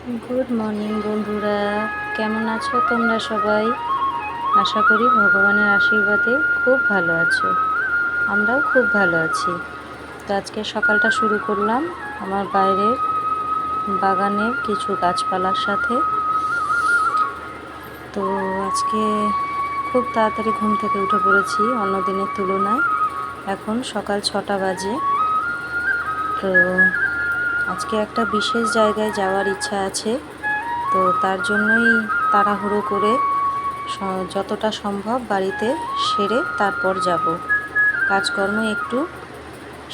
Good morning বন্ধুরা। কেমন আছো তোমরা সবাই? আশা করি ভগবানের আশীর্বাদে খুব ভালো আছো। আমরাও খুব ভালো আছি। তো আজকে সকালটা শুরু করলাম আমার বাইরের বাগানের কিছু গাছপালার সাথে। তো আজকে খুব তাড়াতাড়ি ঘুম থেকে উঠে পড়েছি অন্য দিনের তুলনায়। এখন সকাল ছটা বাজে। তো আজকে একটা বিশেষ জায়গায় যাওয়ার ইচ্ছা আছে, তো তার জন্যই তাড়াহুড়ো করে যতটা সম্ভব বাড়িতে সেরে তারপর যাব। কাজকর্ম একটু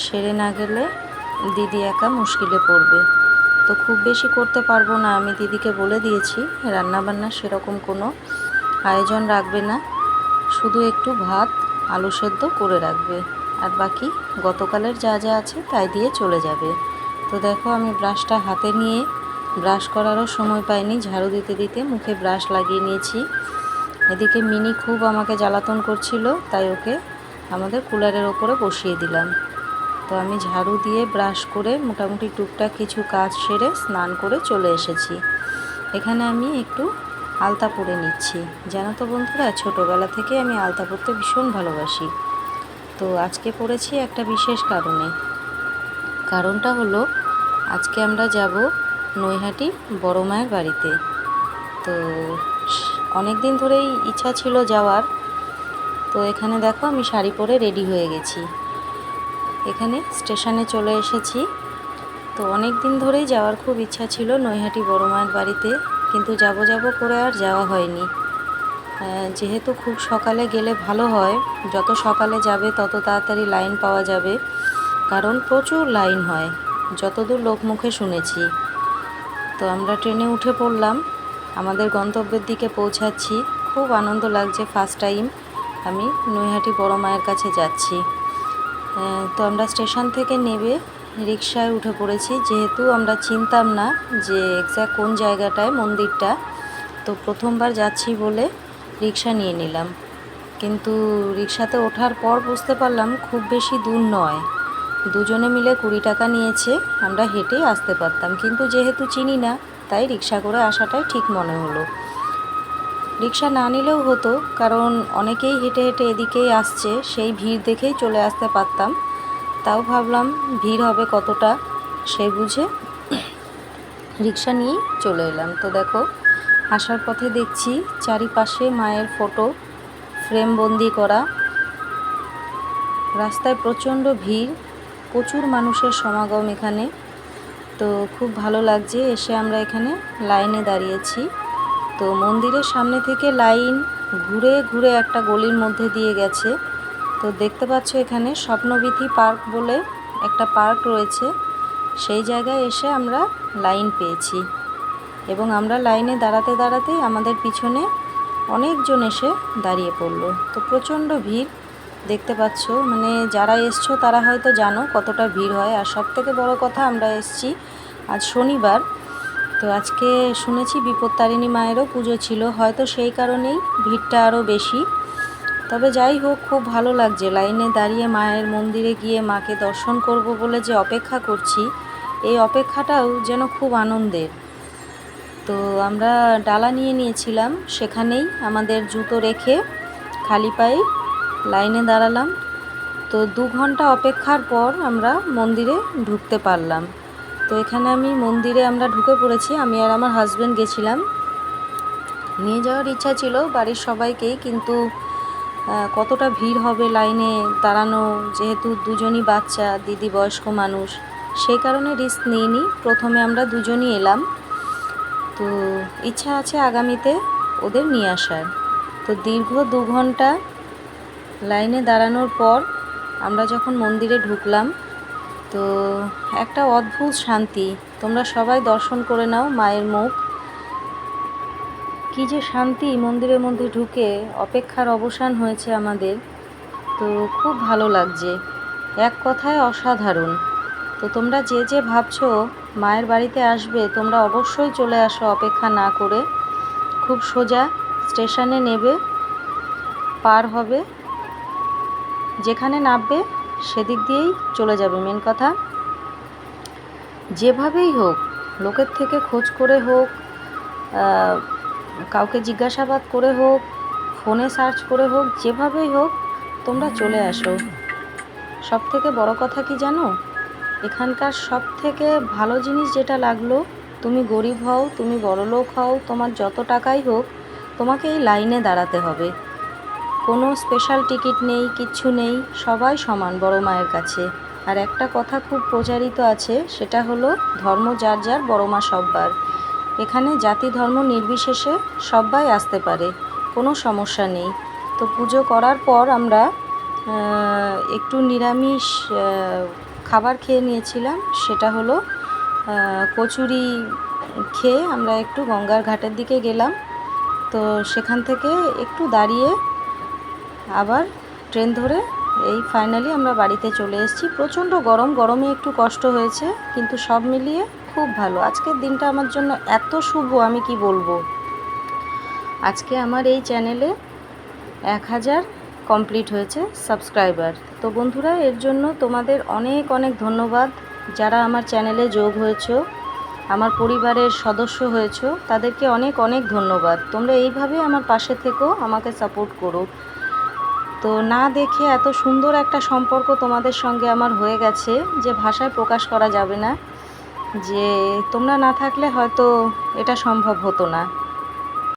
সেরে না গেলে দিদি একা মুশকিলে পড়বে। তো খুব বেশি করতে পারব না, আমি দিদিকে বলে দিয়েছি রান্নাবান্নার সেরকম কোনো আয়োজন রাখবে না, শুধু একটু ভাত, আলু সেদ্ধ করে রাখবে। আর বাকি গতকালের যা যা আছে তাই দিয়ে চলে যাবে। তো দেখো আমি ব্রাশটা হাতে নিয়ে ব্রাশ করারও সময় পাইনি। ঝাড়ু দিতে দিতে মুখে ব্রাশ লাগিয়ে নিয়েছি। এদিকে মিনি খুব আমাকে জ্বালাতন করছিল, তাই ওকে আমাদের কুলারের ওপরে বসিয়ে দিলাম। তো আমি ঝাড়ু দিয়ে ব্রাশ করে মোটামুটি টুকটাক কিছু কাজ সেরে স্নান করে চলে এসেছি। এখানে আমি একটু আলতা পরে নিচ্ছি। জানো তো বন্ধুরা, ছোটোবেলা থেকে আমি আলতা পরতে ভীষণ ভালোবাসি। তো আজকে পড়েছি একটা বিশেষ কারণে। কারণটা হলো, আজকে আমরা যাব নৈহাটি বড় মায়ের বাড়িতে। তো অনেক দিন ধরেই ইচ্ছা ছিল যাওয়ার। তো এখানে দেখো আমি শাড়ি পরে রেডি হয়ে গেছি। এখানে স্টেশনে চলে এসেছি। তো অনেক দিন ধরেই যাওয়ার খুব ইচ্ছা ছিল নৈহাটি বড় মায়ের বাড়িতে, কিন্তু যাব যাব করে আর যাওয়া হয়নি। যেহেতু খুব সকালে গেলে ভালো হয়, যত সকালে যাবে তত তাড়াতাড়ি লাইন পাওয়া যাবে। কারণ প্রচুর লাইন হয়। যতদূর লোকমুখে শুনেছি। তো আমরা ট্রেনে উঠে পড়লাম। আমাদের গন্তব্যের দিকে পৌঁছাচ্ছি। খুব আনন্দ লাগছে ফার্স্ট টাইম আমি নৈহাটি বড় মায়ের কাছে যাচ্ছি। তো আমরা স্টেশন থেকে নেবে রিক্সায় উঠে পড়েছি। যেহেতু আমরা চিনতাম না যে এক্স্যাক্ট কোন জায়গাটায় মন্দিরটা, তো প্রথমবার যাচ্ছি বলে রিক্সা নিয়ে নিলাম। কিন্তু রিক্সাতে ওঠার পর বুঝতে পারলাম খুব বেশি দূর নয়। দুজনে মিলে কুড়ি টাকা নিয়েছে, আমরা হেঁটেই আসতে পারতাম। কিন্তু যেহেতু চিনি না, তাই রিক্সা করে আসাটাই ঠিক মনে হলো। রিক্সা না নিলেও হতো, কারণ অনেকেই হেঁটে হেঁটে এদিকেই আসছে, সেই ভিড় দেখেই চলে আসতে পারতাম। তাও ভাবলাম, ভিড় হবে কতটা, সে বুঝে রিক্সা নিয়েই চলে এলাম। তো দেখো, আসার পথে দেখছি চারিপাশে মায়ের ফটো, ফ্রেম বন্দি করা। রাস্তায় প্রচণ্ড ভিড় প্রচুর মানুষের সমাগম এখানে। তো খুব ভালো লাগছে এসে আমরা এখানে লাইনে দাঁড়িয়েছি। তো মন্দিরের সামনে থেকে লাইন ঘুরে ঘুরে একটা গলির মধ্যে দিয়ে গেছে। তো দেখতে পাচ্ছ এখানে স্বপ্নবিথি পার্ক বলে একটা পার্ক রয়েছে। সেই জায়গায় এসে আমরা লাইন পেয়েছি। এবং আমরা লাইনে দাঁড়াতে দাঁড়াতে আমাদের পিছনে অনেকজন এসে দাঁড়িয়ে পড়ল। তো প্রচণ্ড ভিড়। দেখতে পাচ্ছ। মানে যারা এসছো তারা হয়তো জানো কতটা ভিড় হয়। আর সব থেকে বড়ো কথা, আমরা এসছি আজ শনিবার। তো আজকে শুনেছি বিপত্তারিণী মায়েরও পুজো ছিল। হয়তো সেই কারণেই ভিড়টা আরও বেশি। তবে যাই হোক, খুব ভালো লাগছে। লাইনে দাঁড়িয়ে মায়ের মন্দিরে গিয়ে মাকে দর্শন করব বলে যে অপেক্ষা করছি, এই অপেক্ষাটাও যেন খুব আনন্দের। তো আমরা ডালা নিয়ে নিয়েছিলাম। সেখানেই আমাদের জুতো রেখে খালি পায়ে লাইনে দাঁড়ালাম। তো দু ঘণ্টা অপেক্ষার পর আমরা মন্দিরে ঢুকতে পারলাম। তো এখানে আমি মন্দিরে আমরা ঢুকে পড়েছি। আমি আর আমার হাজব্যান্ড গেছিলাম। নিয়ে যাওয়ার ইচ্ছা ছিল বাড়ির সবাইকেই, কিন্তু কতটা ভিড় হবে লাইনে দাঁড়ানো, যেহেতু দুজনই বাচ্চা, দিদি বয়স্ক মানুষ সেই কারণে রিস্ক নিইনি। প্রথমে আমরা দুজনই এলাম। তো ইচ্ছা আছে আগামীতে ওদের নিয়ে আসার। তো দীর্ঘ দু ঘণ্টা লাইনে দাঁড়ানোর পর আমরা যখন মন্দিরে ঢুকলাম, তো একটা অদ্ভুত শান্তি। তোমরা সবাই দর্শন করে নাও মায়ের মুখ। কি যে শান্তি মন্দিরের মধ্যে ঢুকে অপেক্ষার অবসান হয়েছে আমাদের। তো খুব ভালো লাগছে। এক কথায় অসাধারণ। তো তোমরা যে যে ভাবছ মায়ের বাড়িতে আসবে, তোমরা অবশ্যই চলে আসো অপেক্ষা না করে। খুব সোজা স্টেশনে নেবে, পার হবে। যেখানে নামবে, সেদিক দিয়েই চলে যাবে মেন কথা। যেভাবেই হোক, লোকের থেকে খোঁজ করে হোক কাউকে জিজ্ঞাসাবাদ করে হোক, ফোনে সার্চ করে হোক, যেভাবেই হোক, তোমরা চলে আসো। সব থেকে বড় কথা কি জানো? এখানকার সব থেকে ভালো জিনিস যেটা লাগল, তুমি গরিব হও, তুমি বড়লোক হও, তোমার যত টাকাই হোক, তোমাকে এই লাইনে দাঁড়াতে হবে। কোনো স্পেশাল টিকিট নেই কিচ্ছু নেই, সবাই সমান বড় মায়ের কাছে। আর একটা কথা খুব প্রচারিত আছে, সেটা হলো ধর্ম যার যার বড় মা সব্বার। এখানে জাতি ধর্ম নির্বিশেষে সবাই আসতে পারে, কোনো সমস্যা নেই। তো পুজো করার পর আমরা একটু নিরামিষ খাবার খেয়ে নিয়েছিলাম, সেটা হলো কচুরি খেয়ে আমরা একটু গঙ্গার ঘাটের দিকে গেলাম। তো সেখান থেকে একটু দাঁড়িয়ে আবার ট্রেন ধরে এই ফাইনালি আমরা বাড়িতে চলে এসেছি। প্রচণ্ড গরম, গরমে একটু কষ্ট হয়েছে, কিন্তু সব মিলিয়ে খুব ভালো। আজকের দিনটা আমার জন্য এত শুভ, আমি কি বলব? আজকে আমার এই চ্যানেলে এক হাজার কমপ্লিট হয়েছে সাবস্ক্রাইবার তো বন্ধুরা, এর জন্য তোমাদের অনেক অনেক ধন্যবাদ। যারা আমার চ্যানেলে যোগ হয়েছো, আমার পরিবারের সদস্য হয়েছো, তাদেরকে অনেক অনেক ধন্যবাদ। তোমরা এইভাবে আমার পাশে থেকো, আমাকে সাপোর্ট করো। তো না দেখে এত সুন্দর একটা সম্পর্ক তোমাদের সঙ্গে আমার হয়ে গেছে যে ভাষায় প্রকাশ করা যাবে না, যে তোমরা না থাকলে হয়তো এটা সম্ভব হতো না।